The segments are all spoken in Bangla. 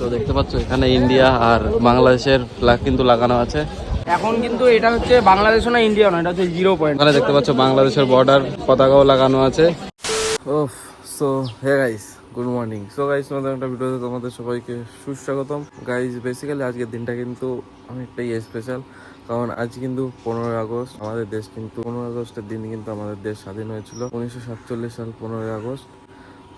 তো দেখতে পাচ্ছ এখানে ইন্ডিয়া আর বাংলাদেশের ফ্ল্যাগ কিন্তু লাগানো আছে। এখন কিন্তু এটা হচ্ছে বাংলাদেশও না ইন্ডিয়া না এটা হচ্ছে জিরো পয়েন্ট ওখানে দেখতে পাচ্ছ বাংলাদেশের বর্ডার পতাকাও লাগানো আছে। ওফ so hey guys good morning so guys তোমাদের একটা ভিডিওতে তোমাদের সবাইকে সুস্বাগতম। গাইস বেসিক্যালি আজকের দিনটা কিন্তু অনেকটাই স্পেশাল কারণ আজ কিন্তু পনেরোই আগস্ট। আমাদের দেশ কিন্তু পনেরোই আগস্টের দিন কিন্তু আমাদের দেশ স্বাধীন হয়েছিল। উনিশশো সাতচল্লিশ সাল পনেরোই আগস্ট।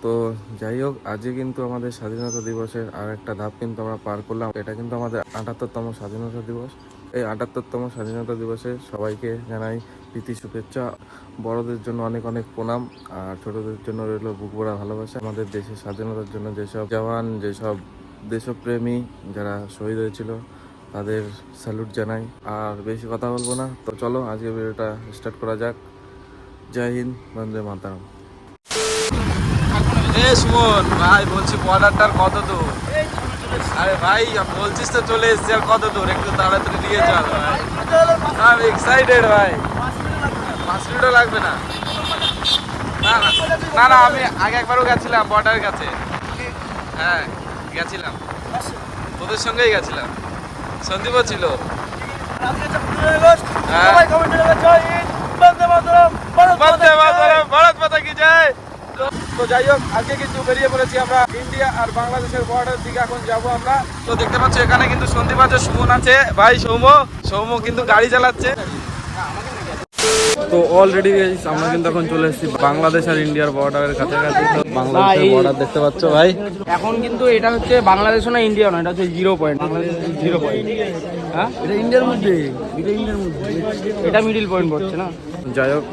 তো যাই হোক আজকে কিন্তু আমাদের স্বাধীনতা দিবসের আর একটা ধাপ কিন্তু আমরা পার করলাম। এটা কিন্তু আমাদের আটাত্তরতম স্বাধীনতা দিবস। এই আটাত্তরতম স্বাধীনতা দিবসে সবাইকে জানাই প্রীতি, শুভেচ্ছা। বড়দের জন্য অনেক অনেক প্রণাম। আর ছোটদের জন্য রইল বুক ভরা ভালোবাসা। আমাদের দেশের স্বাধীনতার জন্য যেসব জওয়ান, যেসব দেশপ্রেমী যারা শহীদ হয়েছিল, তাদের স্যালুট জানাই। আর বেশি কথা বলব না। তো চলো আজকে ভিডিওটা স্টার্ট করা যাক। জয় হিন্দ, বন্দে মাতারাম। এ সুমন ভাই বলছি বর্ডারটার কত দূর? আরে ভাই বলছিস তো চলে এসছি আর কত দূর? একটু তাড়াতাড়ি দিয়ে চল ভাই। আমি এক্সাইটেড ভাই। পাঁচ মিনিটও লাগবে না। না না আমি আগে একবারও গেছিলাম বর্ডারের কাছে। হ্যাঁ গেছিলাম। তোদের সঙ্গেই গেছিলাম। সন্দীপও ছিল। হ্যাঁ। বন্দে মাতরম, ভারত মাতা কি জয়? তো- যাই হোক আজকে কিন্তু বেরিয়ে পড়েছি আমরা ইন্ডিয়া আর বাংলাদেশের বর্ডার দিকে। এখন যাব আমরা। তো দেখতে পাচ্ছ এখানে কিন্তু সন্দীপ আছে সুমন আছে। ভাই সৌম সৌম কিন্তু গাড়ি চালাচ্ছে। তো অলরেডি আমরা কিন্তু এখন চলে এসেছি বাংলাদেশ আর ইন্ডিয়ার বর্ডারের কাছাকাছি। তো বাংলাদেশের বর্ডার দেখতে পাচ্ছ ভাই? এখন কিন্তু এটা হচ্ছে বাংলাদেশ না ইন্ডিয়া না এটা হচ্ছে জিরো পয়েন্ট জিরো পয়েন্ট হ্যাঁ? এটা ইন্ডিয়ার মধ্যে এটা ইন্ডিয়ার মধ্যে। এটা মিডিল পয়েন্ট পড়ছে না? যাই হোক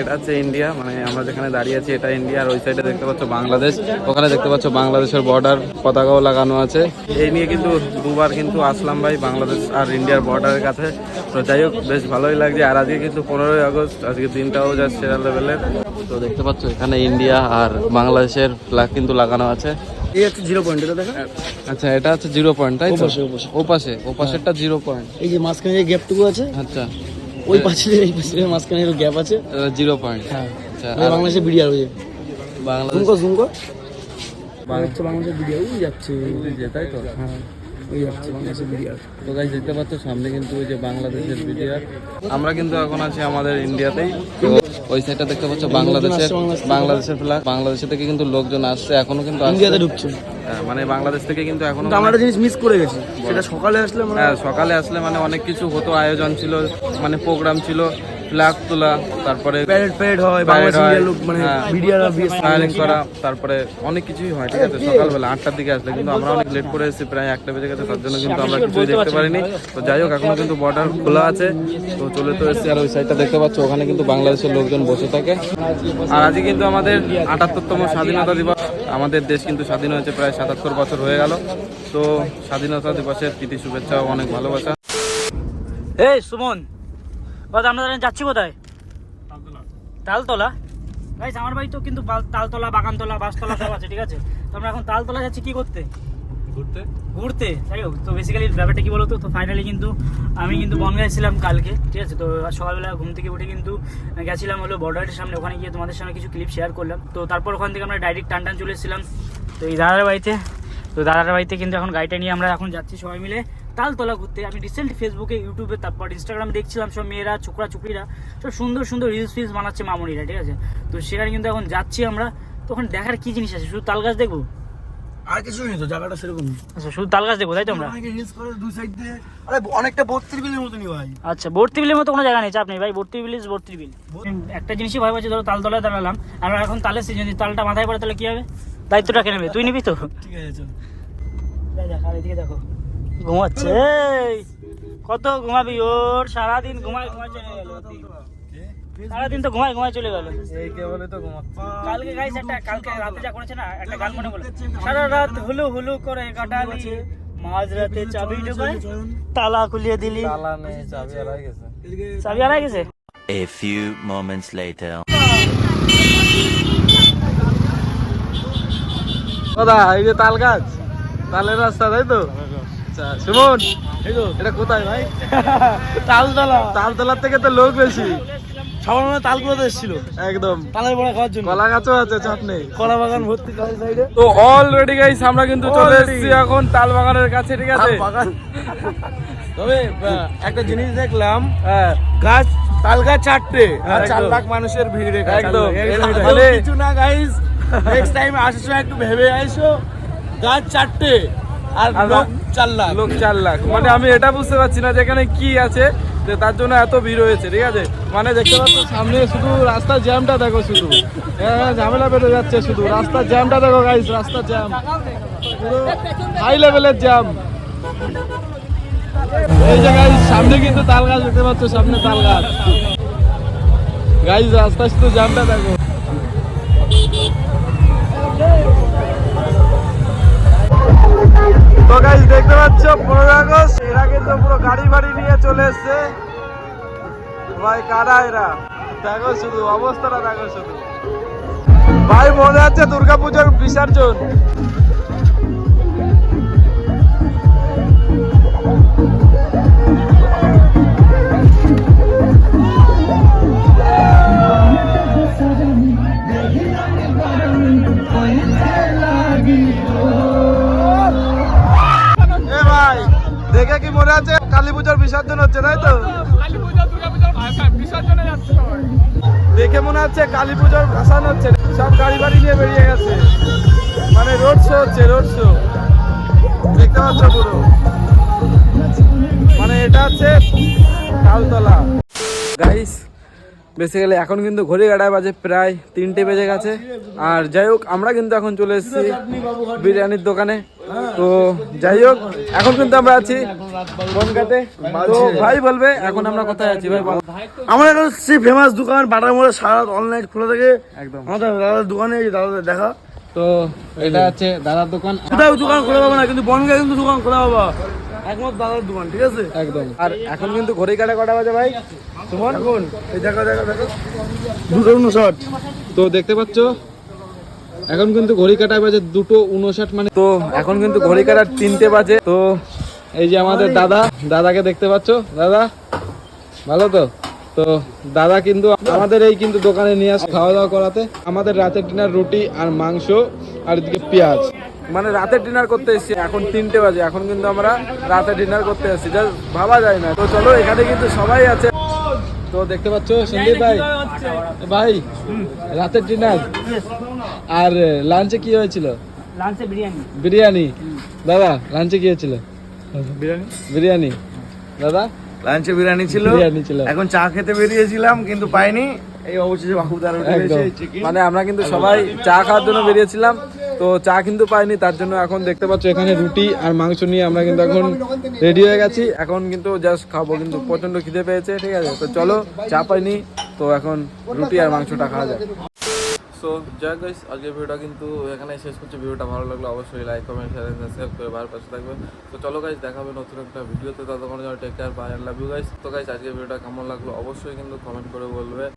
এটা হচ্ছে ইন্ডিয়া মানে আমরা যেখানে দাঁড়িয়ে আছি এটা ইন্ডিয়া আর ওই সাইডে দেখতে পাচ্ছ বাংলাদেশ। ওখানে দেখতে পাচ্ছ বাংলাদেশের বর্ডার পতাকাও লাগানো আছে। এই নিয়ে কিন্তু দুবার কিন্তু আসলাম ভাই বাংলাদেশ আর ইন্ডিয়ার বর্ডারের কাছে। তো যাই হোক বেশ ভালোই লাগছে। আর আজকে কিন্তু পনেরোই আগস্ট আজকে দিনটাও যা সেরা লেভেলের তো দেখতে পাচ্ছ এখানে ইন্ডিয়া আর বাংলাদেশের ফ্ল্যাগ কিন্তু লাগানো আছে। এই হচ্ছে জিরো পয়েন্ট এটা দেখা? আচ্ছা এটা হচ্ছে জিরো পয়েন্ট তাই তো? ওপাশে, ওপাশে। ও পাশে ও পাশেরটা জিরো পয়েন্ট এই যে মাঝখানে যে গ্যাপটুকু আছে? আচ্ছা। ওই পাশে এই পাশে মাঝখানে একটু গ্যাপ আছে জিরো পয়েন্ট হ্যাঁ। বাংলাদেশের বিডিআর ওই বাংলাদেশ জুমকো জুমকো বাং- হচ্ছে বাংলাদেশের বিডিআর ওই যাচ্ছে। তাই তো? হ্যাঁ ওই যাচ্ছে বাংলাদেশের বিডিআর তো গাইজ দেখতে পাচ্ছ সামনে কিন্তু ওই যে বাংলাদেশের বিডিআর আমরা কিন্তু এখন আছি আমাদের ইন্ডিয়াতেই তো ওই সাইডটা দেখতে পাচ্ছ বাংলাদেশের বাংলাদেশ বাংলাদেশের ফ্ল্যাগ বাংলাদেশ থেকে কিন্তু লোকজন আসছে এখনও কিন্তু। ইন্ডিয়াতে ঢুকছে। হ্যাঁ, মানে বাংলাদেশ থেকে কিন্তু এখনও আমরা একটা জিনিস মিস করে গেছি। সেটা সকালে আসলে হ্যাঁ সকালে আসলে মানে অনেক কিছু হতো আয়োজন ছিল মানে প্রোগ্রাম ছিল। ফ্ল্যাগ তোলা তারপরে প্যারেড প্যারেড হয় বাংলাদেশ হয়, ইন্ডিয়ার লোক মানে হ্যাঁ। আর বিএস ফায়ারিং করা তারপরে অনেক কিছুই হয় ঠিক আছে? সকালবেলা আটটার দিকে আসলে কিন্তু আমরা অনেক লেট করে এসেছি প্রায় একটা বেজে গেছে তার জন্য কিন্তু আমরা কিছুই দেখতে পারিনি। তো যাই হোক এখনও কিন্তু বর্ডার খোলা আছে তো চলে তো এসেছি আর ওই সাইডটা দেখতে পাচ্ছ ওখানে কিন্তু বাংলাদেশের লোকজন বসে থাকে। আর আজকে কিন্তু আমাদের আটাত্তরতম স্বাধীনতা দিবস আমাদের দেশ কিন্তু স্বাধীন হয়েছে প্রায় সাতাত্তর বছর হয়ে গেল। তো স্বাধীনতা দিবসের প্রীতি শুভেচ্ছা অনেক ভালোবাসা। এই সুমন কথা আমরা যাচ্ছি কোথায়? তালতলা। গাইস আমার বাড়ি তো কিন্তু তালতলা বাগানতলা বাসতলা সব আছে ঠিক আছে? তো আমরা এখন তালতলা যাচ্ছি কি করতে? ঘুরতে? ঘুরতে। যাই হোক তো বেসিক্যালি ব্যাপারটা কি বলতো? তো ফাইনালি কিন্তু আমি কিন্তু বনগাঁ ছিলাম কালকে ঠিক আছে? তো সকালবেলা ঘুম থেকে উঠে কিন্তু গেছিলাম হলো বর্ডারের সামনে ওখানে গিয়ে তোমাদের সামনে কিছু ক্লিপ শেয়ার করলাম। তো তারপর ওখান থেকে আমরা ডাইরেক্ট টান টান চলে এসেছিলাম। তো এই দাদার বাড়িতে তো দাদার বাড়িতে কিন্তু এখন গাড়িটা নিয়ে আমরা এখন যাচ্ছি সবাই মিলে। তালতলা ঘুরতে। আমি রিসেন্ট ফেসবুকে ইউটিউবে তারপর ইনস্টাগ্রামে দেখছিলাম সব মেয়েরা ছোকরা চুকরিরা সব সুন্দর সুন্দর রিলস ফিলস বানাচ্ছে মামনিরা ঠিক আছে? তো সেখানে কিন্তু এখন যাচ্ছি আমরা। তো ওখানে দেখার কি জিনিস আছে? শুধু তাল গাছ দেখব? আর কিছু নেই তো জায়গাটা সেরকম। আচ্ছা শুধু তাল গাছ দেখব তাই তো আমরা? রিলস করে দুই সাইড দিয়ে। আরে অনেকটা বত্রিশ বিলের মতনই ভাই। আচ্ছা ভর্তি বিলের মতো কোনো জায়গা নেই চাপ নেই ভাই। ভর্তি বিল ইজ ভর্তি বিল। একটা জিনিসই ভয় পাচ্ছি ধরো তালতলায় দাঁড়ালাম আর এখন তালের সিজন যদি তালটা মাথায় পড়ে তাহলে কি হবে? দায়িত্বটা কে নেবে? তুই নিবি তো? ঠিক আছে চল। দেখো এদিকে দেখো। ঘুমাচ্ছে? কত ঘুমাবি? ওর সারাদিন ঘুমায় ঘুমায় চলে গেল। সারাদিন তো ঘুমায় ঘুমায় চলে গেল। এই তো ঘুমাচ্ছে? কালকে গাইস একটা কালকে রাতে যা করেছে না একটা গান মনে সারা রাত হুলু হুলু করে কাটালি মাঝ রাতে চাবি ঢুকায় তালা খুলিয়ে দিলি। তালা নেই চাবি হারাই গেছে। চাবি হারাই গেছে? A few moments later. দাদা এই যে তাল গাছ তালের রাস্তা তাই তো? আচ্ছা সুমন এটা কোথায় ভাই? তালতলা। তালতলার থেকে তো লোক বেশি। সবার মনে তাল কুড়াতে এসেছিল। একদম। তালের বড়া খাওয়ার জন্য। কলা গাছও আছে চাটনি কলা বাগান ভর্তি সাইডে তো অলরেডি গাইস আমরা কিন্তু চলে এসেছি এখন তাল বাগানের কাছে ঠিক আছে? বাগান। তবে একটা জিনিস দেখলাম হ্যাঁ। গাছ তাল গাছ চারটে আর চার লাখ মানুষের ভিড়। একদম। কিছু না গাইস নেক্সট টাইম আসার সময় একটু ভেবে আইসো। গাছ চারটে আর লোক চার লাখ লোক চার লাখ মানে আমি এটা বুঝতে পারছি না যে এখানে কি আছে যে তার জন্য এত ভিড় হয়েছে ঠিক আছে? মানে দেখতে পাচ্ছ সামনে শুধু রাস্তার জ্যামটা দেখো শুধু। এখানে ঝামেলা বেড়ে যাচ্ছে শুধু। রাস্তার জ্যামটা দেখো গাইস রাস্তার জ্যাম। পুরো হাই লেভেলের জ্যাম। এই যে গাইস সামনে কিন্তু তাল গাছ দেখতে পাচ্ছ সামনে তাল গাছ। গাইস রাস্তা শুধু জ্যামটা দেখো। তো গাইস দেখতে পাচ্ছ পনেরো আগস্ট। এরা কিন্তু পুরো গাড়ি বাড়ি নিয়ে চলে এসছে। ভাই, কারা এরা? দেখো শুধু, অবস্থাটা দেখো শুধু। ভাই, মনে হচ্ছে দুর্গাপুজোর বিসর্জন। কি মনে আছে? কালী পুজোর বিসর্জন হচ্ছে তাই তো? দেখে মনে হচ্ছে কালী পুজোর ভাসান হচ্ছে সব গাড়ি বাড়ি নিয়ে বেরিয়ে গেছে। মানে রোড শো হচ্ছে রোড শো দেখতে পাচ্ছ পুরো? মানে এটা হচ্ছে তালতলা গাইস বেসিক্যালি এখন কিন্তু ঘড়ি কাটায় বাজে প্রায় তিনটে বেজে গেছে। আর যাই হোক আমরা কিন্তু এখন চলে এসেছি বিরিয়ানির দোকানে। তো যাই হোক এখন কিন্তু আমরা আছি বনগাতে। তো ভাই বলবে এখন আমরা কোথায় আছি? ভাই বল। আমার এখন সেই ফেমাস দোকান বাটার মোড়ে সারা অনলাইন খোলা থাকে। একদম। আমাদের দাদার দোকানে দাদাদের দেখা। তো এটা হচ্ছে দাদার দোকান। কোথাও দোকান খোলা পাবো না কিন্তু বনগায় কিন্তু দোকান খোলা পাবা একমাত্র দাদার দোকান ঠিক আছে? একদম। আর এখন কিন্তু ঘড়ি কাটা কটা বাজে ভাই? সুমন? এখন। এই দেখা দেখা দেখা। দুটো উনষাট। তো দেখতে পাচ্ছ এখন কিন্তু ঘড়ি কাটায় বাজে দুটো উনষাট মানে তো এখন কিন্তু ঘড়ি কাটার তিনটে বাজে। তো এই যে আমাদের দাদা দাদাকে দেখতে পাচ্ছ? দাদা ভালো তো? তো দাদা কিন্তু আমাদের এই কিন্তু দোকানে নিয়ে আসে খাওয়া দাওয়া করাতে। আমাদের রাতের ডিনার রুটি আর মাংস আর এদিকে পেঁয়াজ। মানে রাতের ডিনার করতে এসেছি। এখন তিনটে বাজে এখন কিন্তু আমরা রাতে ডিনার করতে এসেছি। যা ভাবা যায় না। তো চলো এখানে কিন্তু সবাই আছে। তো দেখতে পাচ্ছ সন্দীপ ভাই। ভাই রাতের ডিনার আর লাঞ্চে কি হয়েছিল? লাঞ্চে বিরিয়ানি। বিরিয়ানি। দাদা লাঞ্চে কি হয়েছিল? বিরিয়ানি? বিরিয়ানি। দাদা? লাঞ্চে বিরিয়ানি ছিল। বিরিয়ানি ছিল। এখন চা খেতে বেরিয়েছিলাম কিন্তু পাইনি। এই অবশেষে বাহুদার মানে আমরা কিন্তু সবাই চা খাওয়ার জন্য বেরিয়েছিলাম। তো চা কিন্তু পাইনি, তার জন্য এখন দেখতে পাচ্ছ এখানে রুটি আর মাংস নিয়ে আমরা কিন্তু এখন রেডি হয়ে গেছি। এখন কিন্তু জাস্ট খাব, কিন্তু প্রচণ্ড খিদে পেয়েছে, ঠিক আছে? তো চলো, চা পাইনি, তো এখন রুটি আর মাংসটা খাওয়া যায় সো যাই গাইস আজকের ভিডিওটা কিন্তু এখানে শেষ করছি। ভিডিওটা ভালো লাগল অবশ্যই লাইক কমেন্ট শেয়ার সাবস্ক্রাইব করে বার পাশে থাকবে। তো চলো গাইস দেখা হবে নতুন একটা ভিডিওতে ততক্ষণ take care bye love you guys তো গাইস আজকের ভিডিওটা কেমন লাগল অবশ্যই কিন্তু কমেন্ট করে বলবে।